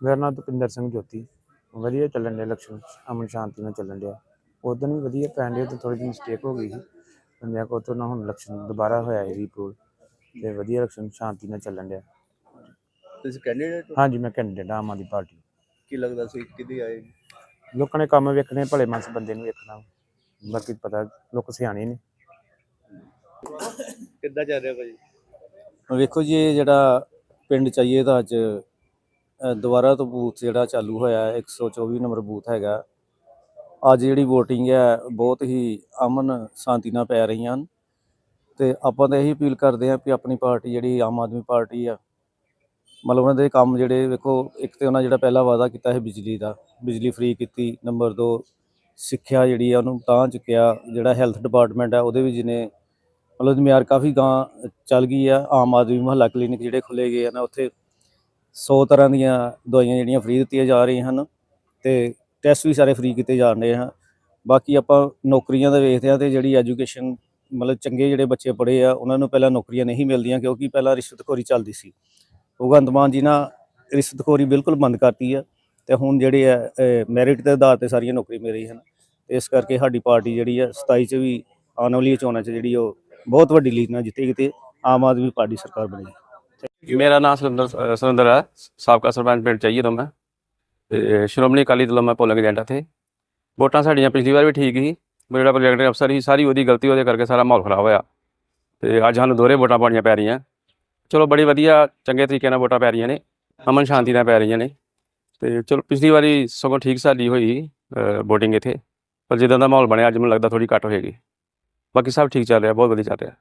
ਮੇਰਾ ਨਾਮ ਦਪਿੰਦਰ ਸਿੰਘ ਜੋਤੀ ਵਧੀਆ ਚੱਲਣ ਡਿਆ ਇਲੈਕਸ਼ਨ ਅਮਨ ਸ਼ਾਂਤੀ ਨਾਲ ਚੱਲਣ ਡਿਆ। ਉਦੋਂ ਵੀ ਵਧੀਆ ਪੈਣ ਡਿਆ ਤੇ ਥੋੜੀ ਜਿਹੀ ਮਿਸਟੇਕ ਹੋ ਗਈ ਸੀ। ਬੰਦਿਆਂ ਕੋਲ ਤੋਂ ਨਾ ਹੁਣ ਇਲੈਕਸ਼ਨ ਦੁਬਾਰਾ ਹੋਇਆ ਹੈ ਰੀਪੋਲ ਤੇ ਵਧੀਆ ਇਲੈਕਸ਼ਨ ਸ਼ਾਂਤੀ ਨਾਲ ਚੱਲਣ ਡਿਆ। ਤੁਸੀਂ ਕੈਂਡੀਡੇਟ ਹਾਂਜੀ ਮੈਂ ਕੈਂਡੀਡੇਟ ਆਮ ਆਦਮੀ ਪਾਰਟੀ ਕੀ ਲੱਗਦਾ ਸੀ ਕਿਹਦੀ ਆਏ? ਲੋਕਾਂ ਨੇ ਕੰਮ ਵੇਖਣੇ ਭਲੇ ਮਾਨਸ ਬੰਦੇ ਨੂੰ ਵੇਖਣਾ। ਬਾਕੀ ਪਤਾ ਲੋਕ ਸਿਆਣੇ ਨੇ। ਕਿੱਦਾਂ ਚੱਲ ਰਿਹਾ ਭਾਜੀ? ਵੇਖੋ ਜੀ ਇਹ ਜਿਹੜਾ ਪਿੰਡ ਚਾਹੀਏ ਦਾ ਅੱਜ ਦੁਬਾਰਾ ਤੋਂ ਬੂਥ ਜਿਹੜਾ ਚਾਲੂ ਹੋਇਆ ਹੈ 124 ਨੰਬਰ ਬੂਥ ਹੈਗਾ। ਅੱਜ ਜਿਹੜੀ VOTING ਹੈ, ਬਹੁਤ ਹੀ ਅਮਨ ਸ਼ਾਂਤੀ ਨਾਲ ਪੈ ਰਹੀਆਂ ਹਨ। ਤੇ ਆਪਾਂ ਤਾਂ ਇਹੀ ਅਪੀਲ ਕਰਦੇ ਹਾਂ ਕਿ ਆਪਣੀ ਪਾਰਟੀ ਜਿਹੜੀ ਆਮ ਆਦਮੀ ਪਾਰਟੀ ਆ, ਮਤਲਬ ਉਹਨਾਂ ਦੇ ਕੰਮ ਜਿਹੜੇ ਵੇਖੋ, ਇੱਕ ਤੇ ਉਹਨਾਂ ਜਿਹੜਾ ਪਹਿਲਾ ਵਾਅਦਾ ਕੀਤਾ ਹੈ ਬਿਜਲੀ ਦਾ, ਬਿਜਲੀ ਫ੍ਰੀ ਕੀਤੀ, ਨੰਬਰ 2 ਸਿੱਖਿਆ ਜਿਹੜੀ ਆ ਉਹਨੂੰ ਤਾਂ ਚੁੱਕਿਆ, ਜਿਹੜਾ ਹੈਲਥ ਡਿਪਾਰਟਮੈਂਟ ਹੈ ਉਹਦੇ ਵੀ ਜਿਹਨੇ ਮਤਲਬ ਮਿਆਰ ਕਾਫੀ ਗਾਂ ਚੱਲ ਗਈ ਆ, ਆਮ ਆਦਮੀ ਮੁਹੱਲਾ ਕਲੀਨਿਕ ਜਿਹੜੇ ਖੁੱਲੇ ਗਏ ਆ ਨਾ, ਉੱਥੇ 100 ਤਰ੍ਹਾਂ ਦੀਆਂ ਦਵਾਈਆਂ ਜਿਹੜੀਆਂ ਫ੍ਰੀ ਦਿੱਤੀਆਂ ਜਾ ਰਹੀਆਂ ਹਨ ਤੇ ਟੈਸਟ ਵੀ ਸਾਰੇ ਫ੍ਰੀ ਕੀਤੇ ਜਾ ਰਹੇ ਹਨ। ਬਾਕੀ ਆਪਾਂ ਨੌਕਰੀਆਂ ਦਾ ਵੇਖਦੇ ਆ ਤੇ ਜਿਹੜੀ ਐਜੂਕੇਸ਼ਨ ਮਤਲਬ ਚੰਗੇ ਜਿਹੜੇ ਬੱਚੇ ਪੜ੍ਹੇ ਆ, ਉਹਨਾਂ ਨੂੰ ਪਹਿਲਾਂ ਨੌਕਰੀਆਂ ਨਹੀਂ ਮਿਲਦੀਆਂ ਕਿਉਂਕਿ ਪਹਿਲਾਂ ਰਿਸ਼ਵਤਖੋਰੀ ਚੱਲਦੀ ਸੀ। ਭਗਵੰਤ ਮਾਨ ਜੀ ਨਾਲ ਰਿਸ਼ਵਤਖੋਰੀ ਬਿਲਕੁਲ ਬੰਦ ਕਰਤੀ ਆ ਤੇ ਹੁਣ ਜਿਹੜੇ ਆ ਮੈਰਿਟ ਦੇ ਆਧਾਰ ਤੇ ਸਾਰੀਆਂ ਨੌਕਰੀ ਮਿਲ ਰਹੀਆਂ ਹਨ। ਇਸ ਕਰਕੇ ਸਾਡੀ ਪਾਰਟੀ ਜਿਹੜੀ ਆ 27 ਚ ਵੀ ਆਉਣ ਵਾਲੀ ਚੋਣਾਂ ਚ ਜਿਹੜੀ ਉਹ ਬਹੁਤ ਵੱਡੀ ਲੀਡ ਨਾਲ ਜਿੱਤੇਗੀ ਤੇ ਆਮ ਆਦਮੀ ਪਾਰਟੀ ਸਰਕਾਰ ਬਣੇਗੀ। ਮੇਰਾ ਨਾਮ ਸੁਰਿੰਦਰ ਸੁਰਿੰਦਰ ਹੈ। ਸਾਬਕਾ ਸਰਪੰਚ ਪਿੰਡ ਚਾਹੀਏ ਤੋਂ ਮੈਂ। ਤੇ ਸ਼੍ਰੋਮਣੀ ਅਕਾਲੀ ਦਲ ਮੈਂ ਪੋਲਿੰਗ ਏਜੰਟ ਇੱਥੇ ਵੋਟਾਂ ਸਾਡੀਆਂ ਪਿਛਲੀ ਵਾਰ ਵੀ ਠੀਕ ਸੀ। ਪਰ ਜਿਹੜਾ ਪ੍ਰੋਜੈਕਟ ਅਫਸਰ ਸੀ, ਸਾਰੀ ਉਹਦੀ ਗਲਤੀ ਉਹਦੇ ਕਰਕੇ ਸਾਰਾ ਮਾਹੌਲ ਖਰਾਬ ਹੋਇਆ। ਤੇ ਅੱਜ ਸਾਨੂੰ ਦੋਹਰੇ ਵੋਟਾਂ ਪਾਉਣੀਆਂ ਪੈ ਰਹੀਆਂ। ਚਲੋ, ਬੜੀ ਵਧੀਆ, ਚੰਗੇ ਤਰੀਕੇ ਨਾਲ ਵੋਟਾਂ ਪੈ ਰਹੀਆਂ ਨੇ। ਅਮਨ ਸ਼ਾਂਤੀ ਨਾਲ ਪੈ ਰਹੀਆਂ ਨੇ। ਤੇ ਚਲੋ, ਪਿਛਲੀ ਵਾਰੀ ਸਗੋਂ ਠੀਕ ਸਾਡੀ ਹੋਈ VOTING ਇੱਥੇ। ਪਰ ਜਿੱਦਾਂ ਦਾ ਮਾਹੌਲ ਬਣਿਆ, ਅੱਜ ਮੈਨੂੰ ਲੱਗਦਾ ਥੋੜੀ ਘੱਟ ਹੋਏਗੀ। ਬਾਕੀ ਸਭ ਠੀਕ ਚੱਲ ਰਿਹਾ, ਬਹੁਤ ਵਧੀਆ ਚੱਲ ਰਿਹਾ।